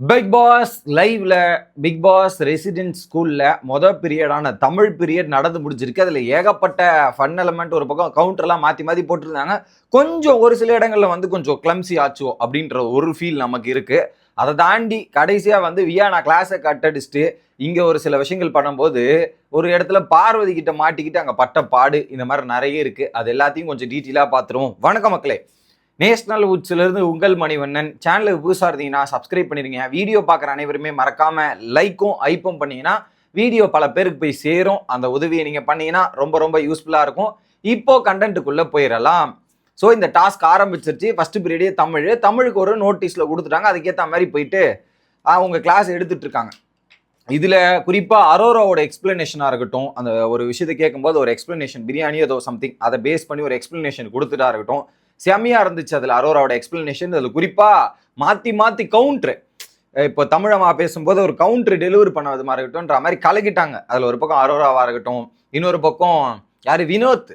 Big boss லைவ்ல big boss resident ஸ்கூல்ல மொதல் பீரியடான தமிழ் பீரியட் நடந்து முடிஞ்சிருக்கு. அதில் ஏகப்பட்ட ஃபன் எலமெண்ட் ஒரு பக்கம் கவுண்டர்லாம் மாற்றி மாற்றி போட்டிருந்தாங்க. கொஞ்சம் ஒரு சில இடங்கள்ல வந்து கொஞ்சம் கிளம்சி ஆச்சோ அப்படின்ற ஒரு ஃபீல் நமக்கு இருக்கு. அதை தாண்டி கடைசியாக வந்து வியா நான் கிளாஸை கட்டடிச்சுட்டு இங்கே ஒரு சில விஷயங்கள் பண்ணும்போது ஒரு இடத்துல பார்வதி கிட்ட மாட்டிக்கிட்டு அங்கே பட்ட பாடு இந்த மாதிரி நிறைய இருக்குது அது எல்லாத்தையும் கொஞ்சம் டீட்டெயிலாக பார்த்துருவோம். வணக்கம் மக்களே. நேஷனல் இருந்து உங்கள் மணிவண்ணன். சேனலுக்கு புதுசாக இருந்தீங்கன்னா சப்ஸ்கிரைப் பண்ணிடுங்க வீடியோ பார்க்குற அனைவருமே மறக்காமல் லைக்கும் ஐப்பும் பண்ணிங்கன்னா வீடியோ பல பேருக்கு போய் சேரும். அந்த உதவியை நீங்கள் பண்ணீங்கன்னா ரொம்ப ரொம்ப யூஸ்ஃபுல்லாக இருக்கும். இப்போ கண்டென்ட்டுக்குள்ளே போயிடலாம் ஸோ இந்த டாஸ்க் ஆரம்பிச்சிருச்சு. ஃபஸ்ட்டு பீரியடே தமிழ். தமிழுக்கு ஒரு நோட்டீஸில் கொடுத்துட்டாங்க. அதுக்கேற்ற மாதிரி போயிட்டு அவங்க கிளாஸ் எடுத்துகிட்ருக்காங்க இதில் குறிப்பாக அரோராவோட எக்ஸ்பிளனேஷனாக இருக்கட்டும் அந்த ஒரு விஷயத்தை கேட்கும்போது ஒரு எக்ஸ்பிளனேஷன் பிரியாணி ஏதோ சம்திங் அதை பேஸ் பண்ணி ஒரு எக்ஸ்பிளனேஷன் கொடுத்துட்டா இருக்கட்டும். செம்மையாக இருந்துச்சு அதில் அரோராவோட எக்ஸ்பிளனேஷன் அதில் குறிப்பாக மாற்றி மாற்றி கவுண்ட்ரு இப்போ தமிழமா பேசும்போது ஒரு கவுண்ட்ரு டெலிவரி பண்ணது மாதிரி இருக்கட்டும்ன்ற மாதிரி கலக்கிட்டாங்க. அதில் ஒரு பக்கம் அரோராவாக இருக்கட்டும் இன்னொரு பக்கம் யார்? வினோத்.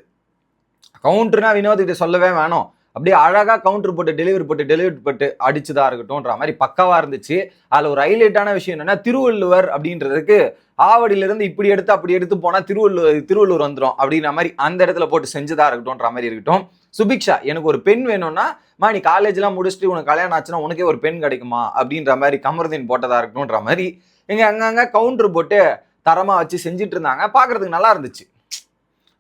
கவுண்ட்ருனா வினோத் இதை சொல்லவே வேணும். அப்படியே அழகாக கவுண்டர் போட்டு டெலிவரி போட்டு டெலிவரி போட்டு அடிச்சுதா இருக்கட்டும்ன்ற மாதிரி பக்கவாக இருந்துச்சு. அதில் ஒரு ஹைலைட்டான விஷயம் என்னன்னா திருவள்ளுவர் அப்படின்றதுக்கு ஆவடியிலிருந்து இப்படி எடுத்து அப்படி எடுத்து போனால் திருவள்ளுவர் திருவள்ளூர் வந்துடும் அப்படின்ற மாதிரி அந்த இடத்துல போட்டு செஞ்சதா இருக்கட்டும்ன்ற மாதிரி இருக்கட்டும். சுபிக்ஷா எனக்கு ஒரு பெண் வேணும்னா மா நீ காலேஜ்லாம் முடிச்சுட்டு உனக்கு கல்யாணம் ஆச்சுன்னா உனக்கே ஒரு பெண் கிடைக்குமா? அப்படின்ற மாதிரி கமருதீன் போட்டதா இருக்கட்டும்ன்ற மாதிரி இங்கே அங்கங்கே கவுண்டர் போட்டு தரமாக வச்சு செஞ்சுட்டு இருந்தாங்க. பார்க்கறதுக்கு நல்லா இருந்துச்சு.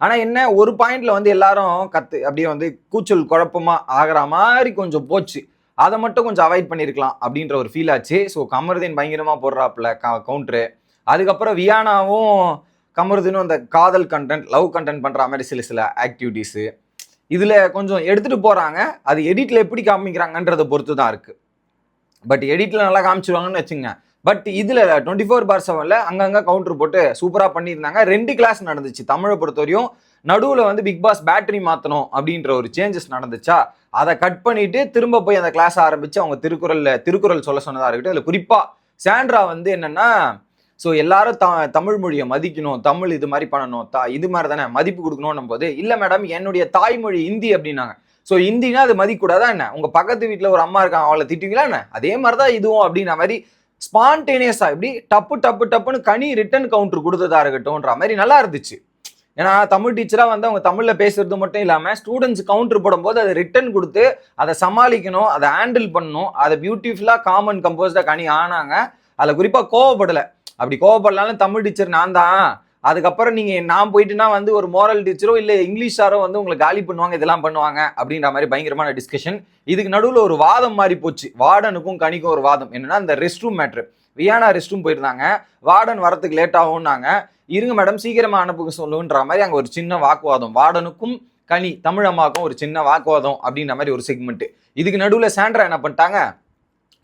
ஆனால் என்ன ஒரு பாயிண்ட்ல வந்து எல்லாரும் கத்து அப்படியே வந்து கூச்சல் குழப்பமா ஆகிற மாதிரி கொஞ்சம் போச்சு. அதை மட்டும் கொஞ்சம் அவாய்ட் பண்ணியிருக்கலாம் அப்படின்ற ஒரு ஃபீல் ஆச்சு. ஸோ கமருதீன் பயங்கரமாக போடுறாப்புல கவுண்டரு அதுக்கப்புறம் வியானாவும் கமருதீனும் அந்த காதல் கண்டென்ட் லவ் கண்டென்ட் பண்ணுற மாதிரி சில சில ஆக்டிவிட்டீஸு இதில் கொஞ்சம் எடுத்துகிட்டு போகிறாங்க அது எடிட்டில் எப்படி காமிக்கிறாங்கன்றதை பொறுத்து தான் இருக்குது பட் எடிட்டில் நல்லா காமிச்சிருவாங்கன்னு வச்சுங்க பட் இதில் டுவெண்ட்டி ஃபோர் பார் செவனில் அங்கங்கே கவுண்டர் போட்டு சூப்பராக பண்ணியிருந்தாங்க. ரெண்டு கிளாஸ் நடந்துச்சு. தமிழை பொறுத்தவரையும் நடுவில் வந்து பிக் பாஸ் பேட்டரி மாற்றணும் அப்படின்ற ஒரு சேஞ்சஸ் நடந்துச்சா? அதை கட் பண்ணிட்டு திரும்ப போய் அந்த கிளாஸ் ஆரம்பித்து அவங்க திருக்குறளில் திருக்குறள் சொல்ல சொன்னதாக இருக்கட்டும். அதில் குறிப்பாக சாண்ட்ரா வந்து என்னென்னா ஸோ எல்லாரும் த தமிழ் மொழியை மதிக்கணும் தமிழ் இது மாதிரி பண்ணணும் தா இது மாதிரி தானே மதிப்பு கொடுக்கணும் போது இல்லை மேடம் என்னுடைய தாய்மொழி ஹிந்தி அப்படின்னாங்க. ஸோ ஹிந்தினா அது மதிக்கூடாதா என்ன? உங்கள் பக்கத்து வீட்டில் ஒரு அம்மா இருக்காங்க அவளை திட்டுவீங்களா என்ன? அதே மாதிரி தான் இதுவும் அப்படின்ற மாதிரி ஸ்பான்டேனியஸாக இப்படி டப்பு டப்பு டப்புன்னு கனி ரிட்டன் கவுண்டர் கொடுத்ததா இருக்கட்டும்ன்ற மாதிரி நல்லா இருந்துச்சு. ஏன்னா தமிழ் டீச்சராக வந்து அவங்க தமிழில் பேசுறது மட்டும் இல்லாமல் ஸ்டூடெண்ட்ஸ் கவுண்டர் போடும்போது அதை ரிட்டன் கொடுத்து அதை சமாளிக்கணும் அதை ஹேண்டில் பண்ணணும் அதை பியூட்டிஃபுல்லாக காமன் கம்போஸ்டாக கனி ஆனாங்க. அதில் குறிப்பாக கோவப்படலை. அப்படி கோவப்படலாலும் தமிழ் டீச்சர் நான் தான். அதுக்கப்புறம் நீங்க நான் போயிட்டுனா வந்து ஒரு மோரல் டீச்சரோ இல்ல இங்கிலீஷ் சாரோ வந்து உங்களை காலி பண்ணுவாங்க இதெல்லாம் பண்ணுவாங்க அப்படின்ற மாதிரி பயங்கரமான டிஸ்கஷன் இதுக்கு நடுவில் ஒரு வாதம் மாறி போச்சு. வார்டனுக்கும் கனிக்கும் ஒரு வாதம். என்னன்னா இந்த ரெஸ்ட் ரூம் மேட்ரு வியானா ரெஸ்ட் ரூம் போயிருந்தாங்க. வார்டன் வரத்துக்கு லேட் ஆகும்னாங்க. இருங்க மேடம் சீக்கிரமா அனுப்புங்க சொல்லுன்ற மாதிரி அங்கே ஒரு சின்ன வாக்குவாதம். வார்டனுக்கும் கனி தமிழம்மாக்கும் ஒரு சின்ன வாக்குவாதம் அப்படின்ற மாதிரி ஒரு செக்மெண்ட் இதுக்கு நடுவில் சாண்ட்ரா என்ன பண்ணிட்டாங்க?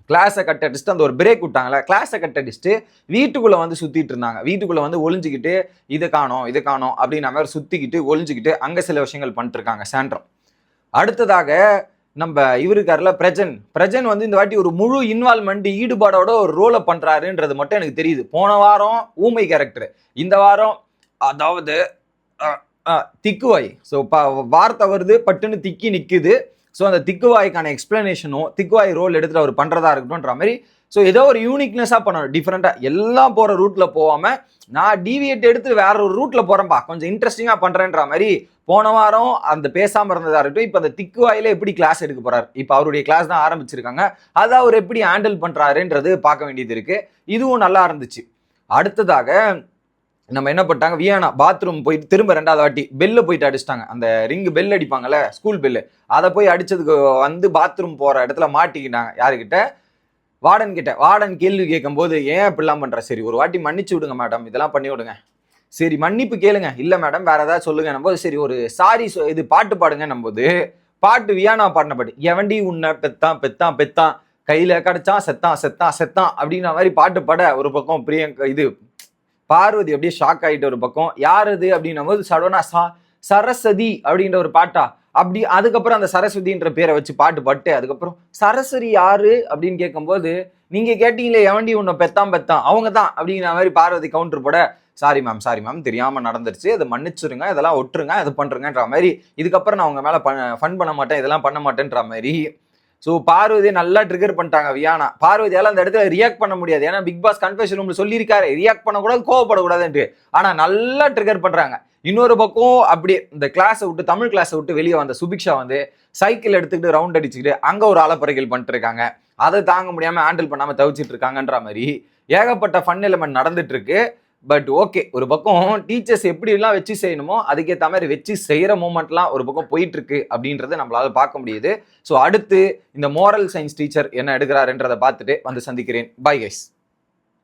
கிளாஸை கட் அடிச்சுட்டு அந்த ஒரு பிரேக் விட்டாங்களே கிளாஸை கட் அடிச்சுட்டு வீட்டுக்குள்ளே வந்து சுற்றிட்டு இருந்தாங்க. வீட்டுக்குள்ளே வந்து ஒளிஞ்சிக்கிட்டு இதை காணோம் இதை காணோம் அப்படின்ற மாதிரி சுற்றிக்கிட்டு ஒளிஞ்சிக்கிட்டு அங்கே சில விஷயங்கள் பண்ணிட்டுருக்காங்க சாண்ட்ரம். அடுத்ததாக நம்ம இவருக்காரில் பிரஜன். பிரஜன் வந்து இந்த வாட்டி ஒரு முழு இன்வால்மெண்ட் ஈடுபாடோட ஒரு ரோலை பண்ணுறாருன்றது மட்டும் எனக்கு தெரியுது. போன வாரம் ஊமை கேரக்டர் இந்த வாரம் அதாவது திக்குவாய். ஸோ வார்த்தை வருது பட்டுன்னு திக்கி நிற்குது ஸோ அந்த திக்குவாய்க்கான எக்ஸ்பிளனேஷனும் திக்குவாய் ரோல் எடுத்து அவர் பண்ணுறதா இருக்கட்டும்ன்ற மாதிரி ஸோ ஏதோ ஒரு யூனிக்னஸாக பண்ணணும். டிஃப்ரெண்ட்டாக எல்லாம் போகிற ரூட்டில் போகாமல் நான் டிவியேட் எடுத்து வேற ஒரு ரூட்டில் போகிறேன்ப்பா கொஞ்சம் இன்ட்ரெஸ்டிங்காக பண்ணுறேன்ற மாதிரி போன வாரம் அந்த பேசாமல் இருந்ததா இருக்கட்டும் இப்போ அந்த திக்குவாயில் எப்படி கிளாஸ் எடுக்க போறாரு? இப்போ அவருடைய கிளாஸ் தான் ஆரம்பிச்சிருக்காங்க. அதை அவர் எப்படி ஹேண்டில் பண்ணுறாருன்றது பார்க்க வேண்டியது இருக்குது இதுவும் நல்லா இருந்துச்சு. அடுத்ததாக நம்ம என்ன பண்ணிட்டாங்க? வியானா பாத்ரூம் போயிட்டு திரும்ப ரெண்டாவது வாட்டி பெல்ல போயிட்டு அடிச்சிட்டாங்க. அந்த ரிங்கு பெல் அடிப்பாங்கல்ல ஸ்கூல் பெல்லு அதை போய் அடிச்சதுக்கு வந்து பாத்ரூம் போற இடத்துல மாட்டிக்கிட்டாங்க. யாருக்கிட்ட வார்டன் கிட்ட வார்டன் கேள்வி கேட்கும்போது ஏன் இப்படிலாம் பண்ணுற சரி ஒரு வாட்டி மன்னிச்சு விடுங்க மேடம் இதெல்லாம் பண்ணி விடுங்க. சரி மன்னிப்பு கேளுங்க. இல்லை மேடம் வேற ஏதாவது சொல்லுங்க. போது சரி ஒரு சாரி இது பாட்டு பாடுங்க போது பாட்டு வியானா பாடின பாட்டு எவண்டி உன்னை பெத்தான் பெத்தான் பெத்தான். கையில் கிடச்சான் செத்தான் செத்தான் செத்தான். அப்படின்ற மாதிரி பாட்டு பாட ஒரு பக்கம் பிரியங்கா இது பார்வதி அப்படியே ஷாக் ஆகிட்டு ஒரு பக்கம். யார் அது? அப்படின்னும் போது சடனா சா சரஸ்வதி அப்படின்ற ஒரு பாட்டா. அப்படி அதுக்கப்புறம் அந்த சரஸ்வதின்ற பேரை வச்சு பாட்டு பாட்டு அதுக்கப்புறம் சரஸ்வதி யாரு? அப்படின்னு கேட்கும்போது நீங்க கேட்டீங்களே எவண்டி உன்னை பெத்தாம் பெத்தான்? அவங்க தான் அப்படிங்கிற மாதிரி பார்வதி கவுண்டர் போட சாரி மேம் சாரி மேம் தெரியாம நடந்துருச்சு. அதை மன்னிச்சிருங்க இதெல்லாம் ஒட்டுருங்க அது பண்ணுறங்கன்ற மாதிரி. இதுக்கப்புறம் நான் உங்க மேல ஃபன் பண்ண மாட்டேன் இதெல்லாம் பண்ண மாட்டேன்ற மாதிரி ஸோ பார்வதி நல்லா ட்ரிகர் பண்ணிட்டாங்க வியானா. பார்வதியால் அந்த இடத்துல ரியாக்ட் பண்ண முடியாது. ஏன்னா பிக் பாஸ் கன்ஃபெஷன் ரூம்ல சொல்லியிருக்காரு. ரியாக்ட் பண்ணக்கூடாது கோவப்படக்கூடாதுன்ட்டு. ஆனால் நல்லா ட்ரிகர் பண்ணுறாங்க இன்னொரு பக்கம் அப்படி இந்த கிளாஸை விட்டு தமிழ் கிளாஸை விட்டு வெளியே வந்த சுபிக்ஷா வந்து சைக்கிள் எடுத்துக்கிட்டு ரவுண்ட் அடிச்சுக்கிட்டு அங்கே ஒரு ஆலப்பறைகள் பண்ணிட்டு இருக்காங்க அதை தாங்க முடியாமல் ஹேண்டில் பண்ணாமல் தவிச்சிட்டு இருக்காங்கன்ற மாதிரி ஏகப்பட்ட ஃபன் எலிமெண்ட் நடந்துட்டு இருக்கு பட் ஓகே ஒரு பக்கம் டீச்சர்ஸ் எப்படிலாம் வச்சு செய்யணுமோ அதுக்கேற்ற மாதிரி வச்சு செய்கிற மூமெண்ட்லாம் ஒரு பக்கம் போயிட்டு இருக்கு அப்படின்றத நம்மளால பார்க்க முடியுது. ஸோ அடுத்து இந்த மோரல் சயின்ஸ் டீச்சர் என்ன எடுக்கிறாருன்றதை பார்த்துட்டு வந்து சந்திக்கிறேன். Bye guys